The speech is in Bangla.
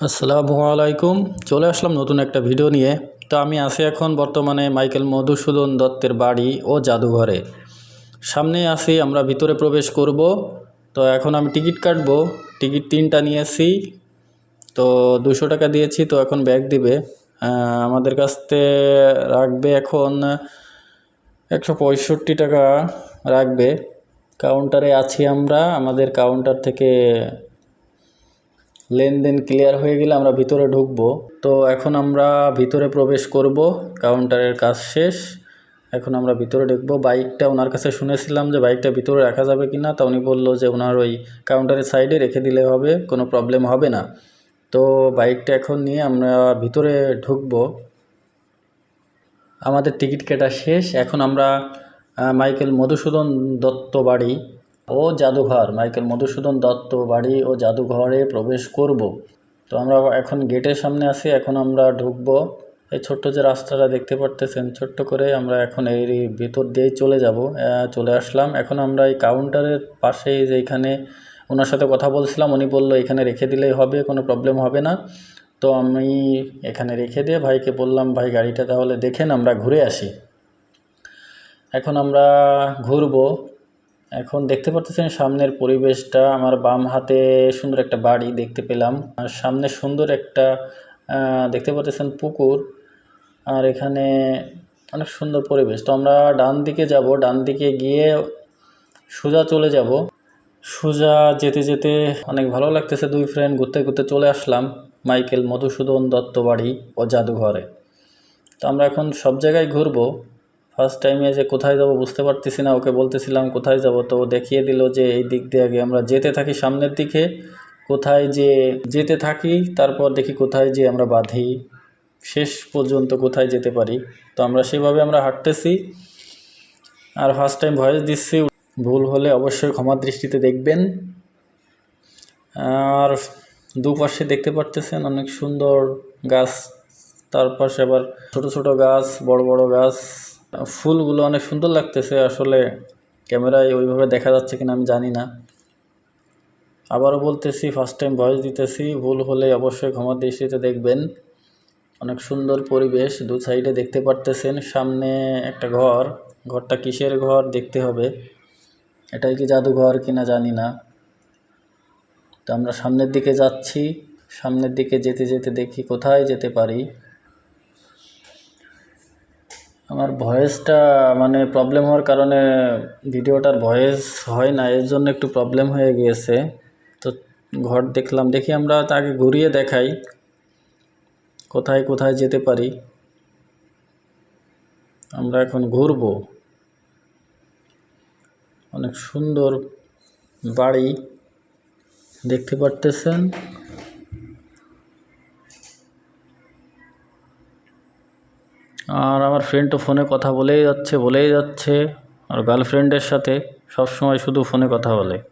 আসসালামু আলাইকুম। চলে আসলাম নতুন একটা ভিডিও নিয়ে। তো আমি আছি এখন বর্তমানে মাইকেল মধুসূদন দত্তের বাড়ি ও জাদুঘরে। সামনে আসি আমরা ভিতরে প্রবেশ করব। তো এখন আমি টিকিট কাটবো। টিকিট তিনটা নিয়েছি। তো দুশো টাকা দিয়েছি, তো এখন ব্যাগ দিবে। আমাদের কাছ থেকে রাখবে এখন একশো পঁয়ষট্টি টাকা রাখবে। কাউন্টারে আছি আমরা। আমাদের কাউন্টার থেকে লেনদেন ক্লিয়ার হয়ে গেলে আমরা ভিতরে ঢুকবো। তো এখন আমরা ভিতরে প্রবেশ করব, কাউন্টারের কাজ শেষ। এখন আমরা ভিতরে ঢুকবো। বাইকটা ওনার কাছে শুনেছিলাম যে বাইকটা ভিতরে রাখা যাবে কি না তা উনি বলল যে ওনার ওই কাউন্টারের সাইডে রেখে দিলে হবে, কোনো প্রবলেম হবে না। তো বাইকটা এখন নিয়ে আমরা ভিতরে ঢুকবো। আমাদের টিকিট কাটা শেষ। এখন আমরা মাইকেল মধুসূদন দত্ত বাড়ি। ও জাদুঘর, মাইকেল মধুসূদন দত্ত বাড়ি ও জাদুঘরে প্রবেশ করব। তো আমরা এখন গেটের সামনে আছি, এখন আমরা ঢুকবো। এই ছোট্ট যে রাস্তাটা দেখতে পারতেছেন, ছোট্ট করে আমরা এখন এর ভিতর দিয়েই চলে যাব চলে আসলাম। এখন আমরা এই কাউন্টারের পাশেই যে এখানে ওনার সাথে কথা বলছিলাম, উনি বলল, এখানে রেখে দিলেই হবে, কোনো প্রবলেম হবে না। তো আমি এখানে রেখে দিয়ে ভাইকে বললাম, ভাই, গাড়িটা তাহলে দেখেন, আমরা ঘুরে আসি। এখন আমরা ঘুরবো। এখন দেখতে পাচ্ছেন সামনের পরিবেশটা, আমার বাম হাতে সুন্দর একটা বাড়ি দেখতে পেলাম, আর সামনে সুন্দর একটা দেখতে পাচ্ছেন পুকুর, আর এখানে অনেক সুন্দর পরিবেশ। তো আমরা ডান দিকে যাব, ডান দিকে গিয়ে সোজা চলে যাব। সোজা যেতে যেতে অনেক ভালো লাগতেছে, দুই ফ্রেন্ড ঘুরতে ঘুরতে চলে আসলাম, মাইকেল মধুসূদন দত্ত বাড়ি ও জাদুঘরে। তো আমরা এখন সব জায়গায় ঘুরবো। ফার্স্ট টাইমে যে কোথায় যাব বুঝতে পারতেছি না, ওকে বলতেছিলাম কোথায় যাব, তো দেখিয়ে দিল যে এই দিক দিয়ে আগে আমরা যেতে থাকি সামনের দিকে, কোথায় যে যেতে থাকি, তারপর দেখি কোথায় যে আমরা বাঁধি, শেষ পর্যন্ত কোথায় যেতে পারি। তো আমরা সেভাবে আমরা হাঁটতেছি, আর ফার্স্ট টাইম ভয়েস দিচ্ছি, ভুল হলে অবশ্যই ক্ষমা দৃষ্টিতে দেখবেন। আর দুপাশে দেখতে পারতেছেন অনেক সুন্দর গাছ, তার পাশে আবার ছোট ছোট গাছ, বড় বড় গাছ। ফুলগুলো অনেক সুন্দর লাগতেছে, আসলে ক্যামেরায় ওইভাবে দেখা যাচ্ছে কিনা আমি জানি না। আবারও বলতেছি ফার্স্ট টাইম ভয়েস দিতেছি, ভুল হলে অবশ্যই ক্ষমা দৃষ্টিতে দেখবেন। অনেক সুন্দর পরিবেশ, দু সাইডে দেখতে পারতেছেন, সামনে একটা ঘর। ঘরটা কিসের ঘর দেখতে হবে, এটাই কি জাদুঘর কিনা জানি না। তো আমরা সামনের দিকে যাচ্ছি, সামনের দিকে যেতে যেতে দেখি কোথায় যেতে পারি। আমার ভয়েসটা মানে প্রবলেম হওয়ার কারণে ভিডিওটার ভয়েস হয় না, এর জন্য একটু প্রবলেম হয়ে গিয়েছে। তো ঘর দেখলাম, দেখি আমরা তাকে ঘুরিয়ে দেখাই। কোথায় কোথায় যেতে পারি? আমরা এখন ঘুরবো। অনেক সুন্দর বাড়ি। দেখতে পারতেছেন? আর আমার ফ্রেন্ড তো ফোনে কথা বলেই যাচ্ছে বলেই যাচ্ছে। আর গার্লফ্রেন্ডের সাথে সব সময় শুধু ফোনে কথা বলে।